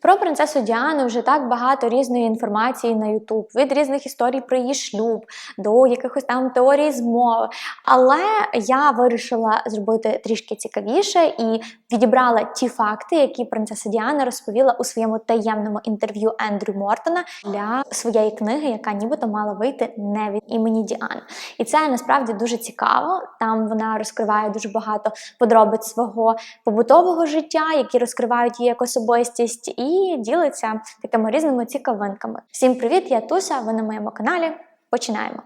Про принцесу Діану вже так багато різної інформації на Ютуб, від різних історій про її шлюб до якихось там теорій змови. Але я вирішила зробити трішки цікавіше і відібрала ті факти, які принцеса Діана розповіла у своєму таємному інтерв'ю Ендрю Мортона для своєї книги, яка нібито мала вийти не від імені Діани. І це насправді дуже цікаво. Там вона розкриває дуже багато подробиць свого побутового життя, які розкривають її як особистість, і ділиться такими різними цікавинками. Всім привіт! Я Туся. Ви на моєму каналі. Починаємо.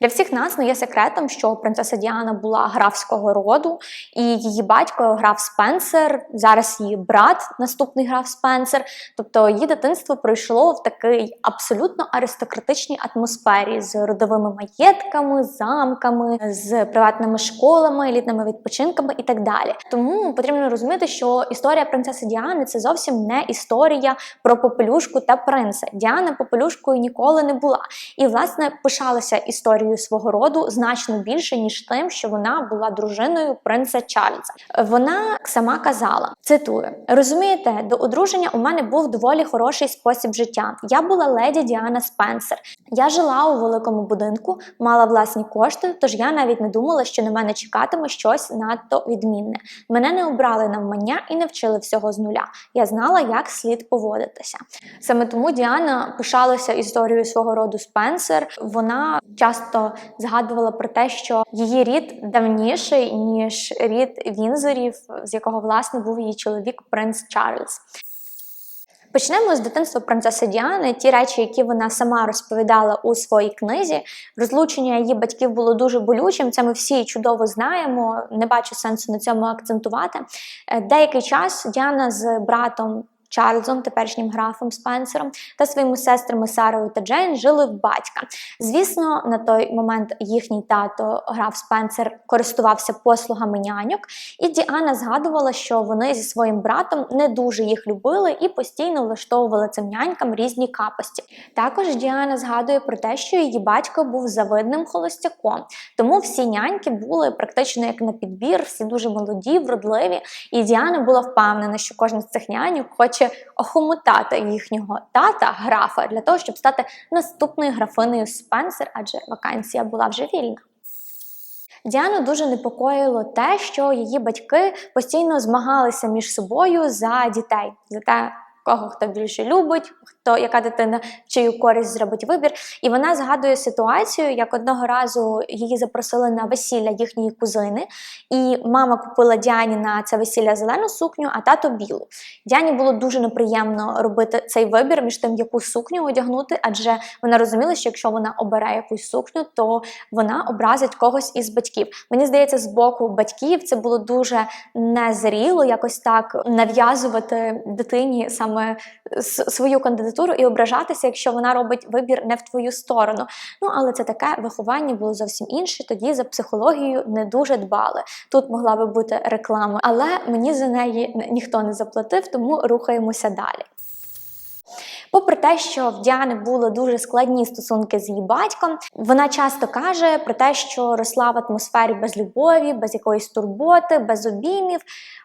Для всіх нас не є секретом, що принцеса Діана була графського роду, і її батько граф Спенсер, зараз її брат, наступний граф Спенсер. Тобто її дитинство пройшло в такій абсолютно аристократичній атмосфері з родовими маєтками, замками, з приватними школами, елітними відпочинками і так далі. Тому потрібно розуміти, що історія принцеси Діани це зовсім не історія про попелюшку та принца. Діана попелюшкою ніколи не була. І, власне, пишалася історією свого роду значно більше, ніж тим, що вона була дружиною принца Чарльза. Вона сама казала: цитую: розумієте, до одруження у мене був доволі хороший спосіб життя. Я була леді Діана Спенсер. Я жила у великому будинку, мала власні кошти, тож я навіть не думала, що на мене чекатиме щось надто відмінне. Мене не обрали навмання і не вчили всього з нуля. Я знала, як слід поводитися. Саме тому Діана пишалася історією свого роду Спенсер. Вона часто згадувала про те, що її рід давніший ніж рід Вінзорів, з якого власне був її чоловік принц Чарльз. Почнемо з дитинства принцеси Діани. Ті речі, які вона сама розповідала у своїй книзі. Розлучення її батьків було дуже болючим. Це ми всі чудово знаємо. Не бачу сенсу на цьому акцентувати. Деякий час Діана з братом. Чарльзом, теперішнім графом Спенсером, та своїми сестрами Сарою та Джейн жили в батька. Звісно, на той момент їхній тато, граф Спенсер, користувався послугами няньок, і Діана згадувала, що вони зі своїм братом не дуже їх любили і постійно влаштовували цим нянькам різні капості. Також Діана згадує про те, що її батько був завидним холостяком, тому всі няньки були практично як на підбір, всі дуже молоді, вродливі. І Діана була впевнена, що кожна з цих няньок хоче охомутати їхнього тата, графа, для того, щоб стати наступною графинею Спенсер, адже вакансія була вже вільна. Діану дуже непокоїло те, що її батьки постійно змагалися між собою за дітей, за те, кого хто більше любить, хто яка дитина чию користь зробить вибір. І вона згадує ситуацію, як одного разу її запросили на весілля їхньої кузини, і мама купила Діані на це весілля зелену сукню, а тато білу. Діані було дуже неприємно робити цей вибір між тим, яку сукню одягнути, адже вона розуміла, що якщо вона обере якусь сукню, то вона образить когось із батьків. Мені здається, з боку батьків це було дуже незріло якось так нав'язувати дитині саме свою кандидатуру і ображатися, якщо вона робить вибір не в твою сторону. Ну але це таке виховання було зовсім інше. Тоді за психологією не дуже дбали. Тут могла би бути реклама, але мені за неї ніхто не заплатив, тому рухаємося далі. Попри те, що в Діани були дуже складні стосунки з її батьком, вона часто каже про те, що росла в атмосфері без любові, без якоїсь турботи, без обіймів.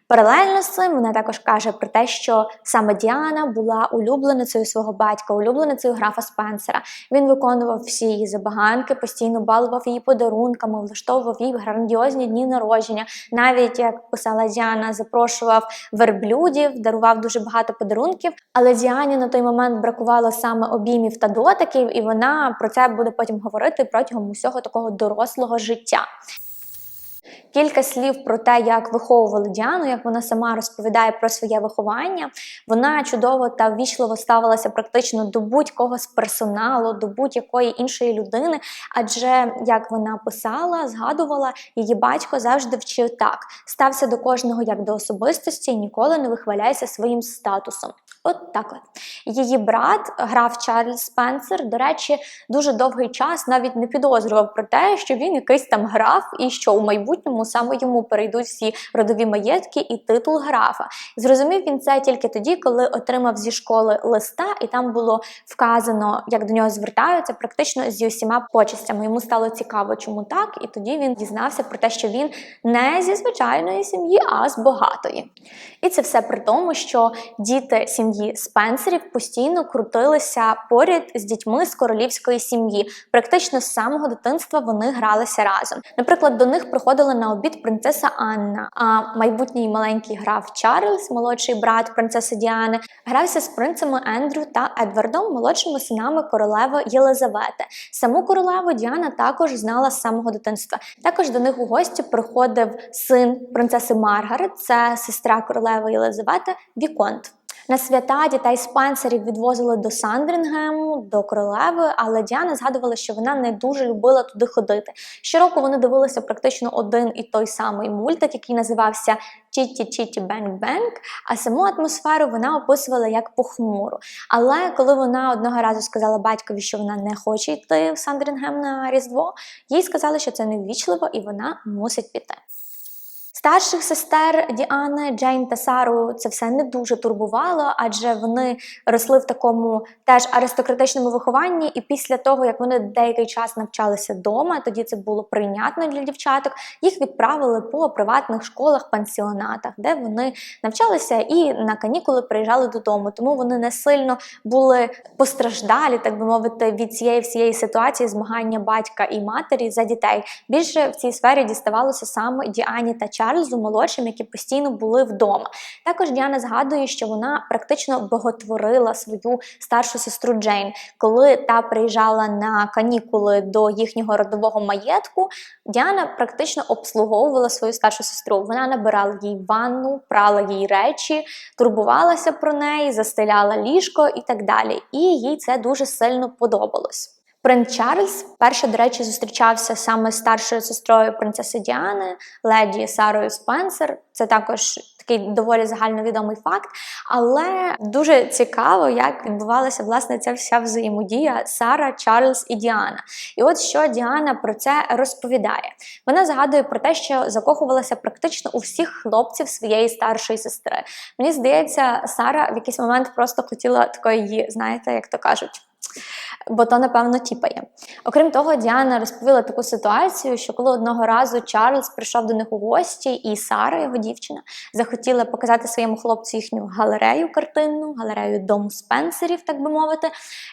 Паралельно з цим вона також каже про те, що саме Діана була улюбленицею свого батька, улюбленицею графа Спенсера. Він виконував всі її забаганки, постійно балував її подарунками, влаштовував їй грандіозні дні народження. Навіть як писала Діана, запрошував верблюдів, дарував дуже багато подарунків. Але Діані на той момент бракувало саме обіймів та дотиків, і вона про це буде потім говорити протягом усього такого дорослого життя. Кілька слів про те, як виховували Діану, як вона сама розповідає про своє виховання. Вона чудово та ввічливо ставилася практично до будь-кого з персоналу, до будь-якої іншої людини. Адже, як вона писала, згадувала, її батько завжди вчив так: стався до кожного як до особистості і ніколи не вихваляйся своїм статусом. От так от. Її брат, граф Чарльз Спенсер, до речі, дуже довгий час навіть не підозрював про те, що він якийсь там граф, і що у майбутньому саме йому перейдуть всі родові маєтки і титул графа. Зрозумів він це тільки тоді, коли отримав зі школи листа, і там було вказано, як до нього звертаються, практично зі усіма почестями. Йому стало цікаво, чому так, і тоді він дізнався про те, що він не зі звичайної сім'ї, а з багатої. І це все при тому, що діти сім'ї Спенсерів постійно крутилися поряд з дітьми з королівської сім'ї. Практично з самого дитинства вони гралися разом. Наприклад, до них приходила на обід принцеса Анна, а майбутній маленький граф Чарльз, молодший брат принцеси Діани, грався з принцами Ендрю та Едвардом, молодшими синами королеви Єлизавети. Саму королеву Діана також знала з самого дитинства. Також до них у гості приходив син принцеси Маргарет, це сестра королеви Єлизавети Віконт. На свята дітей Спенсерів відвозили до Сандрінгему, до королеви, але Діана згадувала, що вона не дуже любила туди ходити. Щороку вони дивилися практично один і той самий мультик, який називався Чіті Чіті Бенк Бенк. А саму атмосферу вона описувала як похмуру. Але коли вона одного разу сказала батькові, що вона не хоче йти в Сандрінгем на Різдво, їй сказали, що це неввічливо і вона мусить піти. Старших сестер Діани, Джейн та Сару це все не дуже турбувало, адже вони росли в такому теж аристократичному вихованні, і після того, як вони деякий час навчалися вдома, тоді це було прийнятно для дівчаток. Їх відправили по приватних школах, пансіонатах, де вони навчалися і на канікули приїжджали додому. Тому вони не сильно були постраждалі, так би мовити, від цієї всієї ситуації змагання батька і матері за дітей. Більше в цій сфері діставалося саме Діані та Чарльзу молодшим, які постійно були вдома. Також Діана згадує, що вона практично боготворила свою старшу сестру Джейн, коли та приїжджала на канікули до їхнього родового маєтку. Діана практично обслуговувала свою старшу сестру. Вона набирала їй ванну, прала їй речі, турбувалася про неї, застеляла ліжко і так далі. І їй це дуже сильно подобалось. Принц Чарльз перше, до речі, зустрічався саме з старшою сестрою принцеси Діани, леді Сарою Спенсер. Це також такий доволі загальновідомий факт. Але дуже цікаво, як відбувалася власне ця вся взаємодія Сара, Чарльз і Діана. І от що Діана про це розповідає. Вона згадує про те, що закохувалася практично у всіх хлопців своєї старшої сестри. Мені здається, Сара в якийсь момент просто хотіла такої її, знаєте, як то кажуть бо то, напевно, тіпає. Окрім того, Діана розповіла таку ситуацію, що коли одного разу Чарльз прийшов до них у гості, і Сара, його дівчина, захотіла показати своєму хлопцю їхню галерею картинну, галерею дому Спенсерів, так би мовити.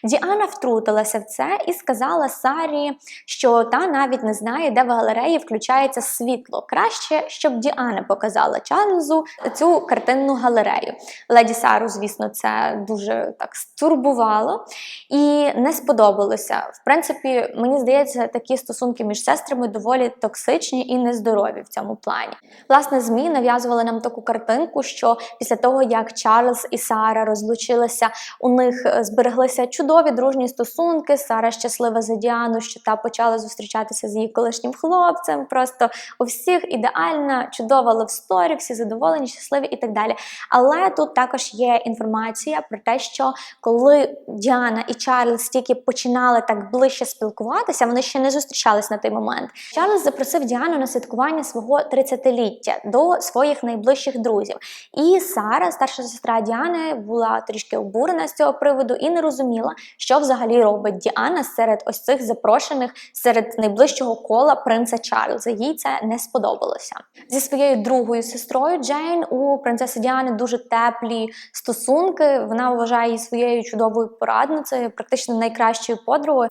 Діана втрутилася в це і сказала Сарі, що та навіть не знає, де в галереї включається світло. Краще, щоб Діана показала Чарльзу цю картинну галерею. Леді Сару, звісно, це дуже так стурбувало і не сподобалося. В принципі, мені здається, такі стосунки між сестрами доволі токсичні і нездорові в цьому плані. Власне, змі нав'язували нам таку картинку, що після того, як Чарльз і Сара розлучилися, у них е, збереглися чудові дружні стосунки. Сара щаслива за Діану, що та почала зустрічатися з її колишнім хлопцем. Просто у всіх ідеальна, чудова левсторі, всі задоволені, щасливі і так далі. Але тут також є інформація про те, що коли Діана і Чарльз тільки починали так ближче спілкуватися, вони ще не зустрічались на той момент. Чарльз запросив Діану на святкування свого 30-ліття до своїх найближчих друзів. І Сара, старша сестра Діани, була трішки обурена з цього приводу і не розуміла, що взагалі робить Діана серед ось цих запрошених серед найближчого кола принца Чарльза. Їй це не сподобалося. Зі своєю другою сестрою Джейн у принцеси Діани дуже теплі стосунки. Вона вважає її своєю чудовою порадницею, практично найкращою подругою.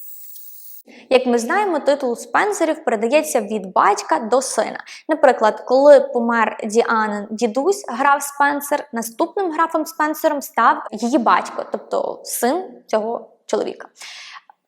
Як ми знаємо, титул Спенсерів передається від батька до сина. Наприклад, коли помер Діанин дідусь, граф Спенсер, наступним графом Спенсером став її батько, тобто син цього чоловіка.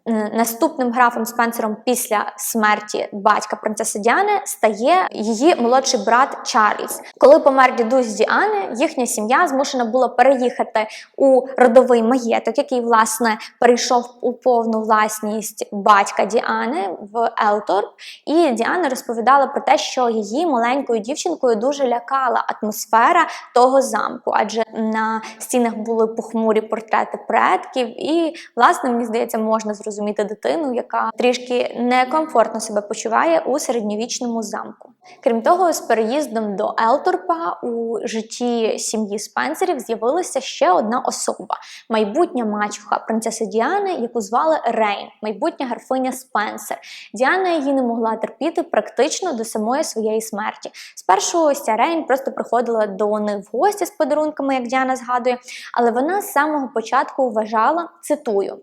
Наступним графом Спенсером після смерті батька принцеси Діани стає її молодший брат Чарльз. Коли помер дідусь Діани, їхня сім'я змушена була переїхати у родовий маєток, який власне перейшов у повну власність батька Діани в Елторп. І Діана розповідала про те, що її маленькою дівчинкою дуже лякала атмосфера того замку, адже на стінах були похмурі портрети предків, і власне мені здається, можна зрозуміти дитину, яка трішки некомфортно себе почуває у середньовічному замку. Крім того, з переїздом до Елторпа у житті сім'ї Спенсерів з'явилася ще одна особа майбутня мачуха принцеси Діани, яку звали Рейн, майбутня графиня Спенсер. Діана її не могла терпіти практично до самої своєї смерті. Спершу ось ця Рейн просто приходила до них в гості з подарунками, як Діана згадує, але вона з самого початку вважала, цитую.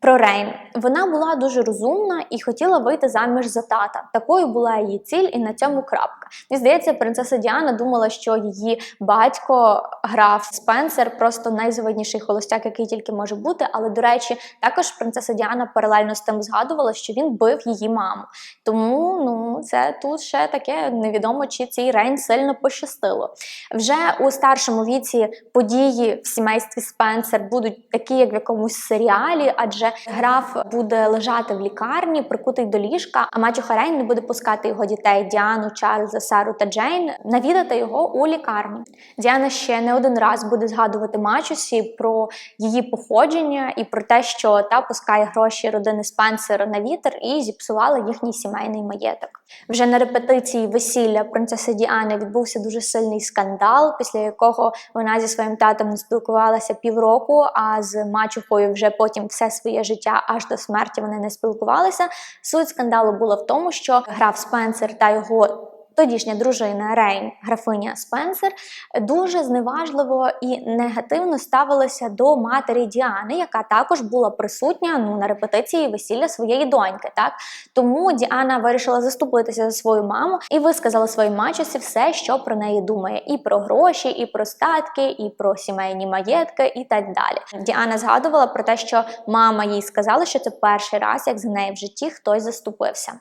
Про Рейн вона була дуже розумна і хотіла вийти заміж за тата. Такою була її ціль, і на цьому крапка. Мені здається, принцеса Діана думала, що її батько граф Спенсер просто найзавидніший холостяк, який тільки може бути. Але до речі, також принцеса Діана паралельно з тим згадувала, що він бив її маму. Тому ну це тут ще таке невідомо, чи цій Рейн сильно пощастило. Вже у старшому віці події в сімействі Спенсер будуть такі, як в якомусь серіалі, адже граф буде лежати в лікарні, прикутий до ліжка, а мачуха Рейн не буде пускати його дітей Діану, Чарльза, Сару та Джейн навідати його у лікарні. Діана ще не один раз буде згадувати мачусі про її походження і про те, що та пускає гроші родини Спенсер на вітер і зіпсувала їхній сімейний маєток. Вже на репетиції весілля принцеси Діани відбувся дуже сильний скандал, після якого вона зі своїм татом не спілкувалася півроку, а з мачухою вже потім все своє життя аж до смерті вони не спілкувалися. Суть скандалу була в тому, що граф Спенсер та його. Тодішня дружина Рейн, графиня Спенсер, дуже зневажливо і негативно ставилася до матері Діани, яка також була присутня ну на репетиції весілля своєї доньки. Так тому Діана вирішила заступитися за свою маму і висказала своїй мачусі все, що про неї думає, і про гроші, і про статки, і про сімейні маєтки, і так далі. Діана згадувала про те, що мама їй сказала, що це перший раз, як за неї в житті хтось заступився.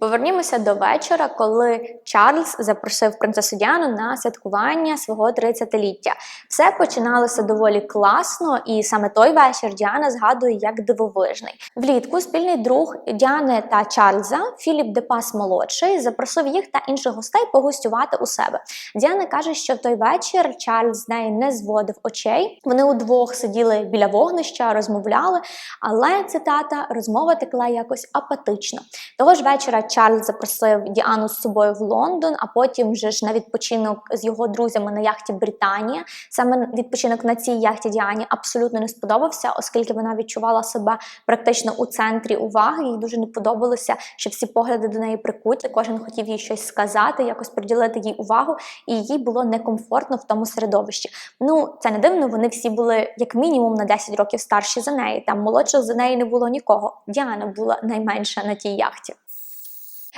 Повернімося до вечора, коли Чарльз запросив принцесу Діану на святкування свого 30-ліття. Все починалося доволі класно, і саме той вечір Діана згадує як дивовижний. Влітку спільний друг Діани та Чарльза Філіп Депас молодший запросив їх та інших гостей погостювати у себе. Діана каже, що в той вечір Чарльз з неї не зводив очей. Вони удвох сиділи біля вогнища, розмовляли, але цитата розмова текла якось апатично. Того ж вечора Чарльз запросив Діану з собою в Лондон, а потім вже ж на відпочинок з його друзями на яхті Британія. Саме відпочинок на цій яхті Діані абсолютно не сподобався, оскільки вона відчувала себе практично у центрі уваги. Їй дуже не подобалося, що всі погляди до неї прикуті. Кожен хотів їй щось сказати, якось приділити їй увагу, і їй було некомфортно в тому середовищі. Ну це не дивно. Вони всі були як мінімум на 10 років старші за неї. Там молодших за неї не було нікого. Діана була найменша на тій яхті.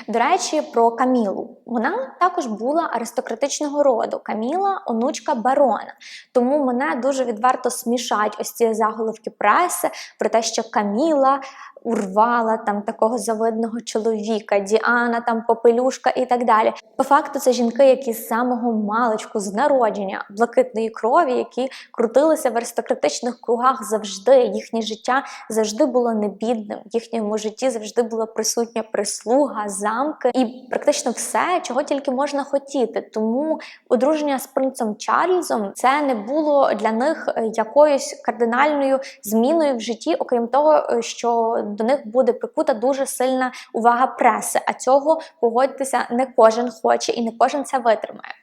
До речі, про Камілу. Вона також була аристократичного роду. Каміла онучка барона. Тому мене дуже відверто смішать ось ці заголовки преси про те, що Каміла урвала там такого завидного чоловіка, Діана, там попелюшка і так далі. По факту, це жінки, які з самого маличку, з народження блакитної крові, які крутилися в аристократичних кругах завжди. Їхнє життя завжди було небідним. В їхньому житті завжди була присутня прислуга, замки і практично все, чого тільки можна хотіти. Тому одруження з принцем Чарльзом це не було для них е, якоюсь кардинальною зміною в житті, окрім того, е, що до них буде прикута дуже сильна увага преси. А цього погодьтеся не кожен хоче і не кожен це витримає.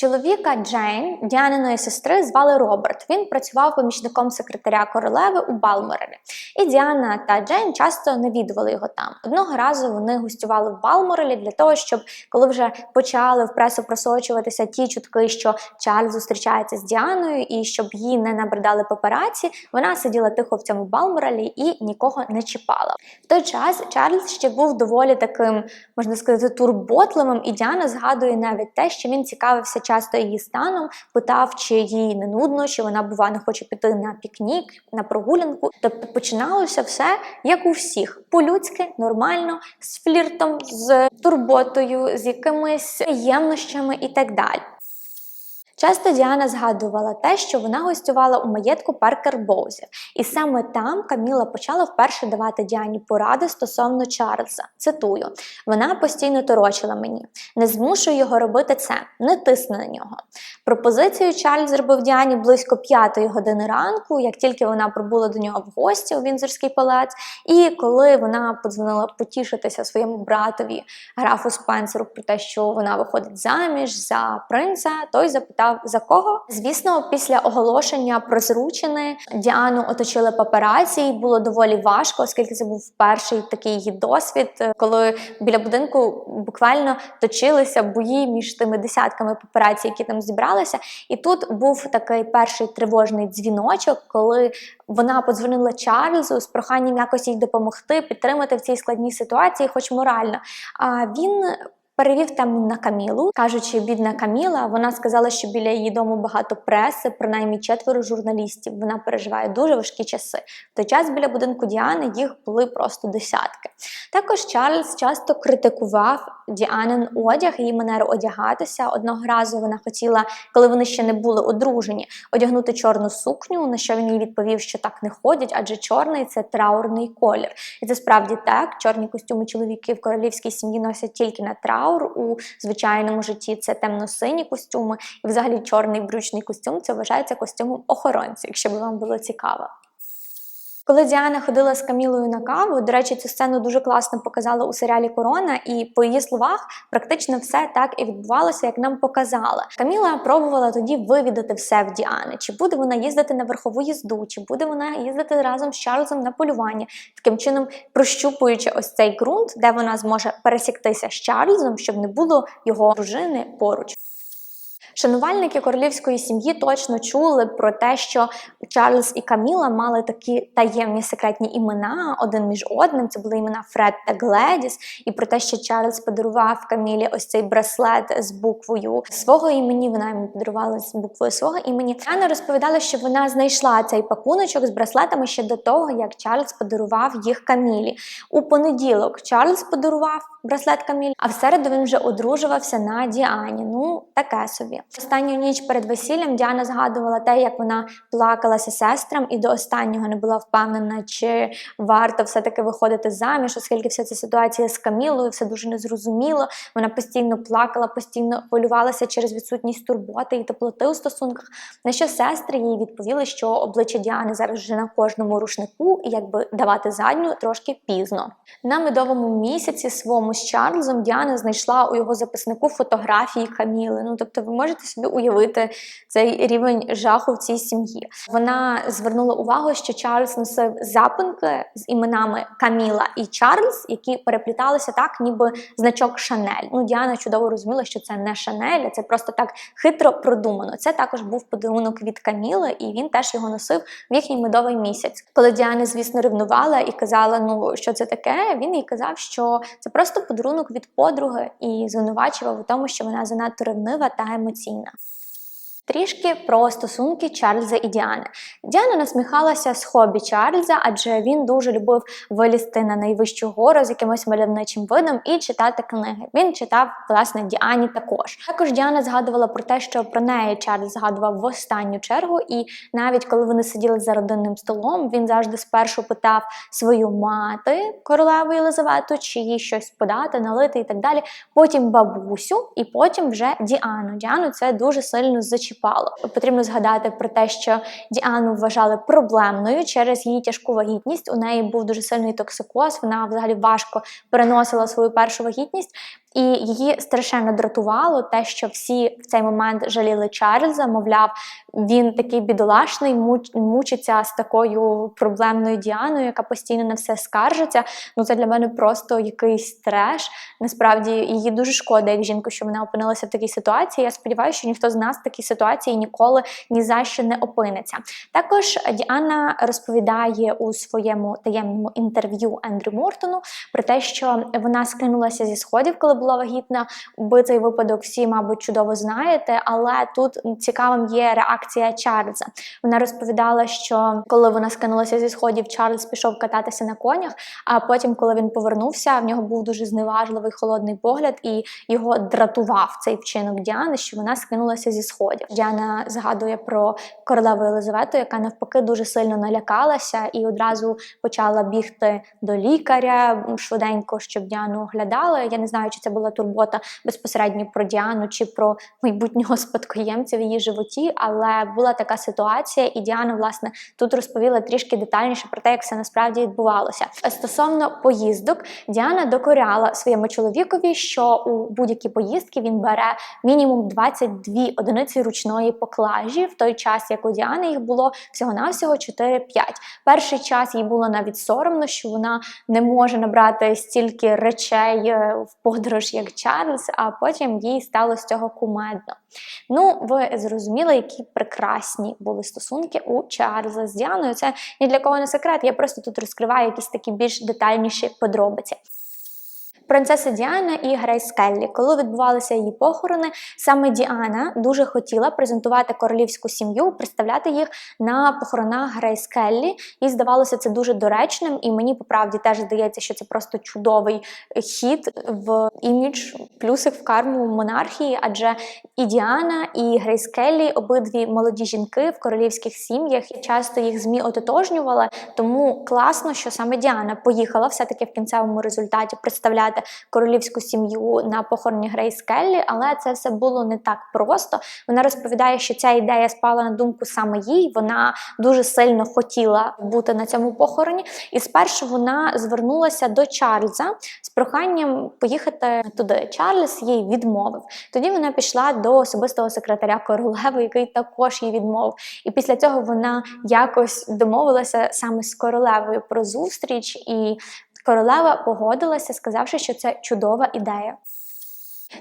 Чоловіка Джейн, Діаниної сестри, звали Роберт. Він працював помічником секретаря королеви у Балморелі. І Діана та Джейн часто навідували його там. Одного разу вони гостювали в Балморелі для того, щоб коли вже почали в пресу просочуватися ті чутки, що Чарльз зустрічається з Діаною, і щоб її не набридали папараці, вона сиділа тихо в цьому Балморелі і нікого не чіпала. В той час Чарльз ще був доволі таким, можна сказати, турботливим, і Діана згадує навіть те, що він цікавився часто її станом, питав, чи їй не нудно, чи вона бува не хоче піти на пікнік, на прогулянку. Тобто починалося все як у всіх: по-людськи, нормально, з фліртом, з турботою, з якимись ємнощами і так далі. Часто Діана згадувала те, що вона гостювала у маєтку Паркер Боузів, і саме там Каміла почала вперше давати Діані поради стосовно Чарльза. Цитую: вона постійно торочила мені: не змушуй його робити це, не тисни на нього. Пропозицію Чарльз зробив Діані близько п'ятої години ранку, як тільки вона прибула до нього в гості у Вінзорський палац. І коли вона подзвонила потішитися своєму братові графу Спенсеру про те, що вона виходить заміж за принца, той запитав за кого. Звісно, після оголошення про зручини Діану оточили папераці, і було доволі важко, оскільки це був перший такий досвід, коли біля будинку буквально точилися бої між тими десятками папераці, які там зібралися. І тут був такий перший тривожний дзвіночок, коли вона подзвонила Чарльзу з проханням якось їй допомогти, підтримати в цій складній ситуації, хоч морально. А він перевів там на Камілу, кажучи, бідна Каміла, вона сказала, що біля її дому багато преси, принаймні четверо журналістів. Вона переживає дуже важкі часи. В той час біля будинку Діани їх були просто десятки. Також Чарльз часто критикував Діанин одяг, її манеру одягатися. Одного разу вона хотіла, коли вони ще не були одружені, одягнути чорну сукню. На що він їй відповів, що так не ходять, адже чорний це траурний колір. І це справді так. Чорні костюми чоловіки в королівській сім'ї носять тільки на траур. У звичайному житті це темно-сині костюми, і взагалі чорний брючний костюм це вважається костюмом охоронця, якщо би вам було цікаво. Коли Діана ходила з Камілою на каву, до речі, цю сцену дуже класно показали у серіалі Корона, і по її словах практично все так і відбувалося, як нам показали. Каміла пробувала тоді вивідати все в Діани. Чи буде вона їздити на верхову їзду, чи буде вона їздити разом з Чарльзом на полювання, таким чином прощупуючи ось цей ґрунт, де вона зможе пересіктися з Чарльзом, щоб не було його дружини поруч. Шанувальники королівської сім'ї точно чули про те, що Чарльз і Каміла мали такі таємні секретні імена один між одним. Це були імена Фред та Гледіс, і про те, що Чарльз подарував Камілі ось цей браслет з буквою свого імені. Вона йому подарувала з буквою свого імені. Анна розповідала, що вона знайшла цей пакуночок з браслетами ще до того, як Чарльз подарував їх Камілі. У понеділок Чарльз подарував браслет Камілі, а в середу він вже одружувався на Діані. Ну таке собі. Останню ніч перед весіллям Діана згадувала те, як вона плакалася сестрам, і до останнього не була впевнена, чи варто все-таки виходити заміж, оскільки вся ця ситуація з Камілою, все дуже незрозуміло. Вона постійно плакала, постійно полювалася через відсутність турботи і теплоти у стосунках. На що сестри їй відповіли, що обличчя Діани зараз вже на кожному рушнику, і якби давати задню трошки пізно. На медовому місяці своєму з Чарльзом Діана знайшла у його записнику фотографії Каміли. Ну тобто, ви можете собі уявити цей рівень жаху в цій сім'ї. Вона звернула увагу, що Чарльз носив запинки з іменами Каміла і Чарльз, які перепліталися так, ніби значок Шанель. Ну, Діана чудово розуміла, що це не Шанель, а це просто так хитро продумано. Це також був подарунок від Каміли, і він теж його носив в їхній медовий місяць. Коли Діана, звісно, ревнувала і казала, ну що це таке, він їй казав, що це просто подарунок від подруги і звинувачував у тому, що вона занадто ревнива та емоційна. Трішки про стосунки Чарльза і Діани. Діана насміхалася з хобі Чарльза, адже він дуже любив вилізти на найвищу гору з якимось мальовничим видом і читати книги. Він читав власне Діані також. Також Діана згадувала про те, що про неї Чарльз згадував в останню чергу, і навіть коли вони сиділи за родинним столом, він завжди спершу питав свою мати королеву Єлизавету, чи їй щось подати, налити і так далі. Потім бабусю, і потім вже Діану. Діану це дуже сильно зачіпало зачіпало. Потрібно згадати про те, що Діану вважали проблемною через її тяжку вагітність. У неї був дуже сильний токсикоз. Вона взагалі важко переносила свою першу вагітність. І її страшенно дратувало те, що всі в цей момент жаліли Чарльза, мовляв, він такий бідолашний, мучиться з такою проблемною Діаною, яка постійно на все скаржиться. Ну це для мене просто якийсь треш. Насправді її дуже шкода, як жінку, що вона опинилася в такій ситуації. Я сподіваюся, що ніхто з нас в такій ситуації ситуації ніколи ні за що не опиниться. Також Діана розповідає у своєму таємному інтерв'ю Ендрю Мортону про те, що вона скинулася зі сходів, коли була вагітна. Ви цей випадок всі, мабуть, чудово знаєте, але тут цікавим є реакція Чарльза. Вона розповідала, що коли вона скинулася зі сходів, Чарльз пішов кататися на конях. А потім, коли він повернувся, в нього був дуже зневажливий холодний погляд, і його дратував цей вчинок Діани, що вона скинулася зі сходів. Діана згадує про королеву Єлизавету, яка навпаки дуже сильно налякалася і одразу почала бігти до лікаря швиденько, щоб Діану оглядали. Я не знаю, чи це була турбота безпосередньо про Діану чи про майбутнього спадкоємця в її животі, але була така ситуація, і Діана, власне, тут розповіла трішки детальніше про те, як все насправді відбувалося. Стосовно поїздок, Діана докоряла своєму чоловікові, що у будь-які поїздки він бере мінімум 22 одиниці ручної поклажі, в той час, як у Діани їх було всього-навсього 4-5. Перший час їй було навіть соромно, що вона не може набрати стільки речей е, в подорож, як Чарльз, а потім їй стало з цього кумедно. Ну, ви зрозуміли, які прекрасні були стосунки у Чарльза з Діаною. Це ні для кого не секрет. Я просто тут розкриваю якісь такі більш детальніші подробиці. Принцеса Діана і Грейс Келлі. Коли відбувалися її похорони, саме Діана дуже хотіла презентувати королівську сім'ю, представляти їх на похоронах Грейс Келлі. Їй здавалося це дуже доречним, і мені по правді теж здається, що це просто чудовий хід в імідж, плюсик в карму монархії, адже і Діана, і Грейс Келлі обидві молоді жінки в королівських сім'ях і часто їх змі ототожнювали. Тому класно, що саме Діана поїхала все-таки в кінцевому результаті представляти королівську сім'ю на похороні Грейс Келлі, але це все було не так просто. Вона розповідає, що ця ідея спала на думку саме їй. Вона дуже сильно хотіла бути на цьому похороні, і спершу вона звернулася до Чарльза з проханням поїхати туди. Чарльз їй відмовив. Тоді вона пішла до особистого секретаря королеви, який також їй відмовив. І після цього вона якось домовилася саме з королевою про зустріч і. Королева погодилася, сказавши, що це чудова ідея.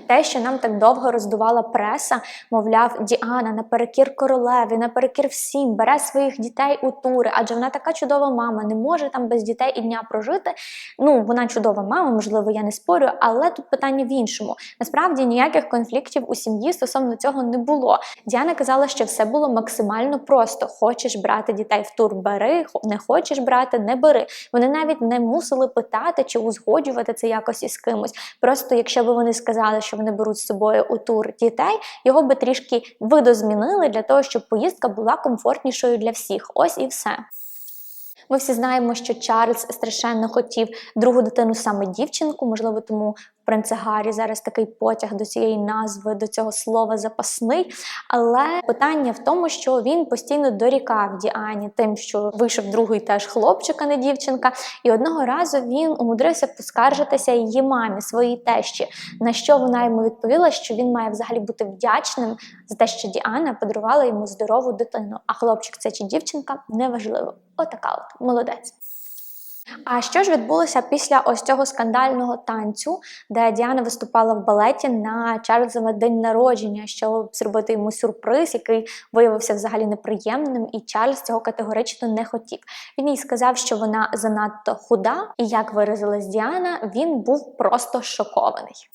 Те, що нам так довго роздувала преса, мовляв, Діана наперекір королеві, наперекір всім, бере своїх дітей у тури, адже вона така чудова мама, не може там без дітей і дня прожити. Ну, вона чудова мама, можливо, я не спорю, але тут питання в іншому. Насправді ніяких конфліктів у сім'ї стосовно цього не було. Діана казала, що все було максимально просто: хочеш брати дітей в тур, бери, не хочеш брати, не бери. Вони навіть не мусили питати чи узгоджувати це якось із кимось. Просто якщо б вони сказали, що вони беруть з собою у тур дітей, його би трішки видозмінили для того, щоб поїздка була комфортнішою для всіх. Ось і все. Ми всі знаємо, що Чарльз страшенно хотів другу дитину саме дівчинку, можливо, тому в принце Гаррі зараз такий потяг до цієї назви, до цього слова запасний. Але питання в тому, що він постійно дорікав Діані тим, що вийшов другий теж хлопчик, а не дівчинка. І одного разу він умудрився поскаржитися її мамі, своїй тещі, на що вона йому відповіла, що він має взагалі бути вдячним за те, що Діана подарувала йому здорову дитину. А хлопчик це чи дівчинка неважливо. Отака от молодець. А що ж відбулося після ось цього скандального танцю, де Діана виступала в балеті на Чарльзове день народження, щоб зробити йому сюрприз, який виявився взагалі неприємним, і Чарльз цього категорично не хотів. Він їй сказав, що вона занадто худа, і як виразилась Діана, він був просто шокований.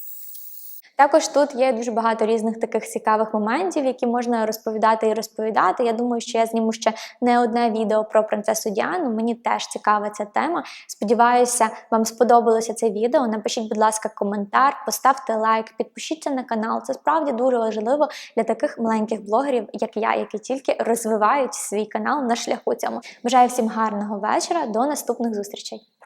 Також тут є дуже багато різних таких цікавих моментів, які можна розповідати і розповідати. Я думаю, що я зніму ще не одне відео про принцесу Діану. Мені теж цікава ця тема. Сподіваюся, вам сподобалося це відео. Напишіть, будь ласка, коментар, поставте лайк, підпишіться на канал. Це справді дуже важливо для таких маленьких блогерів, як я, які тільки розвивають свій канал на шляху цьому. Бажаю всім гарного вечора. До наступних зустрічей.